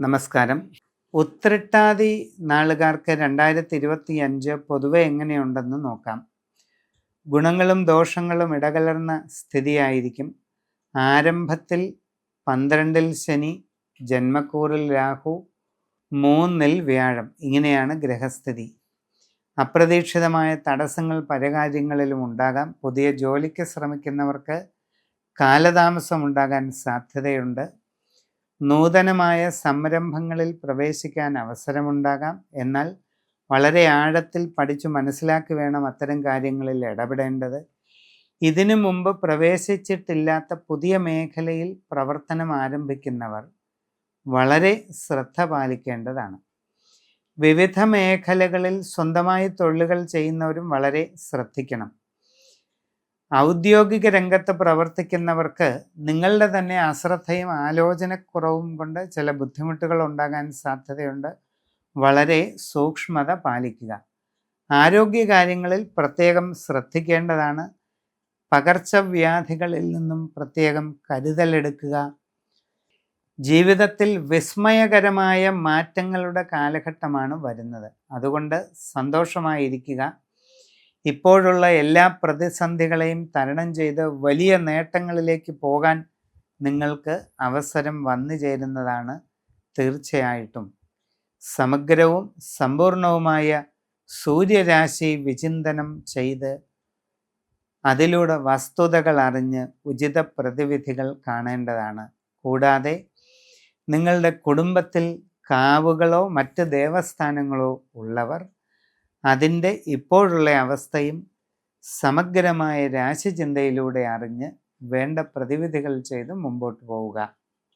നമസ്കാരം. ഉത്രട്ടാതി നാളുകാർക്ക് രണ്ടായിരത്തി ഇരുപത്തി അഞ്ച് പൊതുവെ എങ്ങനെയുണ്ടെന്ന് നോക്കാം. ഗുണങ്ങളും ദോഷങ്ങളും ഇടകലർന്ന സ്ഥിതിയായിരിക്കും. ആരംഭത്തിൽ പന്ത്രണ്ടിൽ ശനി ജന്മക്കൂറിൽ രാഹു മൂന്നിൽ വ്യാഴം. ഇങ്ങനെയാണ് ഗ്രഹസ്ഥിതി. അപ്രതീക്ഷിതമായ തടസ്സങ്ങൾ പല കാര്യങ്ങളിലും ഉണ്ടാകാം. പുതിയ ജോലിക്ക് ശ്രമിക്കുന്നവർക്ക് കാലതാമസം ഉണ്ടാകാൻ സാധ്യതയുണ്ട്. നൂതനമായ സംരംഭങ്ങളിൽ പ്രവേശിക്കാൻ അവസരമുണ്ടാകാം. എന്നാൽ വളരെ ആഴത്തിൽ പഠിച്ചു മനസ്സിലാക്കി വേണം അത്തരം കാര്യങ്ങളിൽ ഇടപെടേണ്ടത്. ഇതിനു മുമ്പ് പ്രവേശിച്ചിട്ടില്ലാത്ത പുതിയ മേഖലയിൽ പ്രവർത്തനം ആരംഭിക്കുന്നവർ വളരെ ശ്രദ്ധ പാലിക്കേണ്ടതാണ്. വിവിധ മേഖലകളിൽ സ്വന്തമായി തൊഴിലുകൾ ചെയ്യുന്നവരും വളരെ ശ്രദ്ധിക്കണം. ഔദ്യോഗിക രംഗത്ത് പ്രവർത്തിക്കുന്നവർക്ക് നിങ്ങളുടെ തന്നെ അശ്രദ്ധയും ആലോചനക്കുറവും കൊണ്ട് ചില ബുദ്ധിമുട്ടുകൾ ഉണ്ടാകാൻ സാധ്യതയുണ്ട്. വളരെ സൂക്ഷ്മത പാലിക്കുക. ആരോഗ്യകാര്യങ്ങളിൽ പ്രത്യേകം ശ്രദ്ധിക്കേണ്ടതാണ്. പകർച്ചവ്യാധികളിൽ നിന്നും പ്രത്യേകം കരുതലെടുക്കുക ജീവിതത്തിൽ വിസ്മയകരമായ മാറ്റങ്ങളുടെ കാലഘട്ടമാണ് വരുന്നത്. അതുകൊണ്ട് സന്തോഷമായിരിക്കുക. ഇപ്പോഴുള്ള എല്ലാ പ്രതിസന്ധികളെയും തരണം ചെയ്ത് വലിയ നേട്ടങ്ങളിലേക്ക് പോകാൻ നിങ്ങൾക്ക് അവസരം വന്നു ചേരുന്നതാണ് തീർച്ചയായിട്ടും. സമഗ്രവും സമ്പൂർണവുമായ സൂര്യരാശി വിചിന്തനം ചെയ്ത് അതിലൂടെ വസ്തുതകൾ അറിഞ്ഞ് ഉചിത പ്രതിവിധികൾ കാണേണ്ടതാണ്. കൂടാതെ നിങ്ങളുടെ കുടുംബത്തിൽ കാവുകളോ മറ്റ് ദേവസ്ഥാനങ്ങളോ ഉള്ളവർ അതിന്റെ ഇപ്പോഴുള്ള അവസ്ഥയും സമഗ്രമായ രാശിചിന്തയിലൂടെ അറിഞ്ഞ് വേണ്ട പ്രതിവിധികൾ ചെയ്ത് മുമ്പോട്ട് പോവുക.